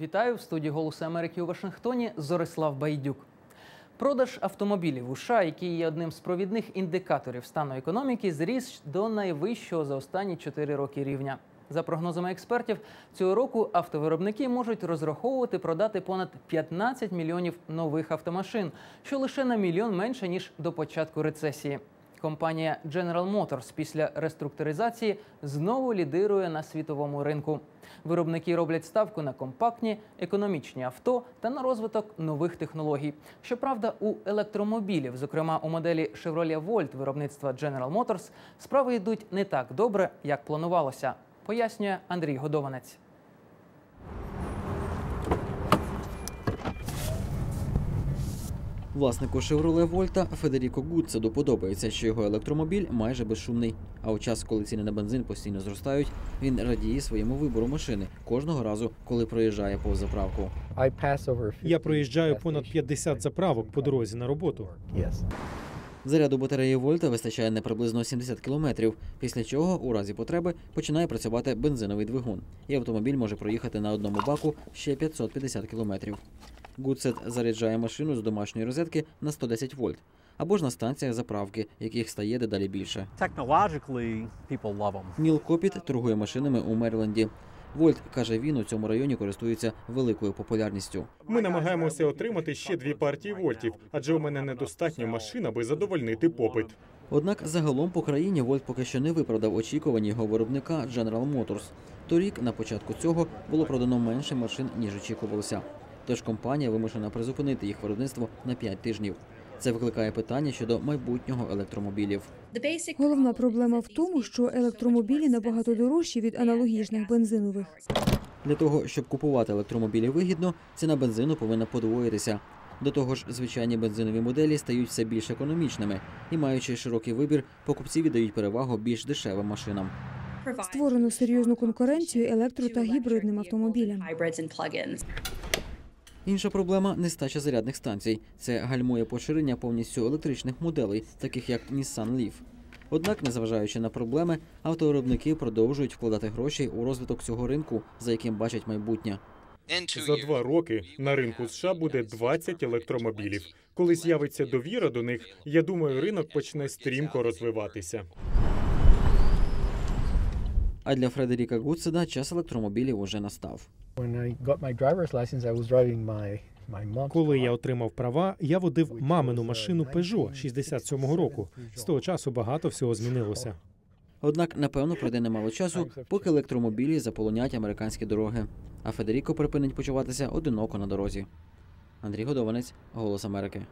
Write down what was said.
Вітаю в студії Голосу Америки у Вашингтоні. Зорислав Байдюк. Продаж автомобілів у США, який є одним з провідних індикаторів стану економіки, зріс до найвищого за останні 4 роки рівня. За прогнозами експертів, цього року автовиробники можуть розраховувати продати понад 15 мільйонів нових автомашин, що лише на мільйон менше ніж до початку рецесії. Компанія General Motors після реструктуризації знову лідирує на світовому ринку. Виробники роблять ставку на компактні, економічні авто та на розвиток нових технологій. Щоправда, у електромобілів, зокрема у моделі Chevrolet Volt виробництва General Motors, справи йдуть не так добре, як планувалося, пояснює Андрій Годованець. Власнику Chevrolet Volta Федеріко Гудцеду подобається, що його електромобіль майже безшумний. А у час, коли ціни на бензин постійно зростають, він радіє своєму вибору машини кожного разу, коли проїжджає повз заправку. Я проїжджаю понад 50 заправок по дорозі на роботу. Заряду батареї Вольта вистачає на приблизно 70 кілометрів, після чого, у разі потреби, починає працювати бензиновий двигун, і автомобіль може проїхати на одному баку ще 550 кілометрів. Гудсет заряджає машину з домашньої розетки на 110 вольт або ж на станціях заправки, яких стає дедалі більше. Ніл Копіт торгує машинами у Меріленді. Вольт каже, він у цьому районі користується великою популярністю. Ми намагаємося отримати ще дві партії вольтів, адже у мене недостатньо машин, аби задовольнити попит. Однак загалом по країні Вольт поки що не виправдав очікувань його виробника General Motors. Торік на початку цього було продано менше машин ніж очікувалося. Тож компанія вимушена призупинити їх виробництво на 5 тижнів. Це викликає питання щодо майбутнього електромобілів. Головна проблема в тому, що електромобілі набагато дорожчі від аналогічних бензинових. Для того, щоб купувати електромобілі вигідно, ціна бензину повинна подвоїтися. До того ж, звичайні бензинові моделі стають все більш економічними і, маючи широкий вибір, покупці віддають перевагу більш дешевим машинам. Створено серйозну конкуренцію електро та гібридним автомобілям. Інша проблема нестача зарядних станцій. Це гальмує поширення повністю електричних моделей, таких як Nissan Leaf. Однак, незважаючи на проблеми, автовиробники продовжують вкладати гроші у розвиток цього ринку, за яким бачать майбутнє. За два роки на ринку США буде 20 електромобілів. Коли з'явиться довіра до них, я думаю, ринок почне стрімко розвиватися. А для Фредеріка Гудседа час електромобілів уже настав. Коли я отримав права, я водив мамину машину Peugeot 67-го року. З того часу багато всього змінилося. Однак, напевно, пройде немало часу, поки електромобілі заполонять американські дороги, а Федеріко припинить почуватися одиноко на дорозі. Андрій Годованець, Голос Америки.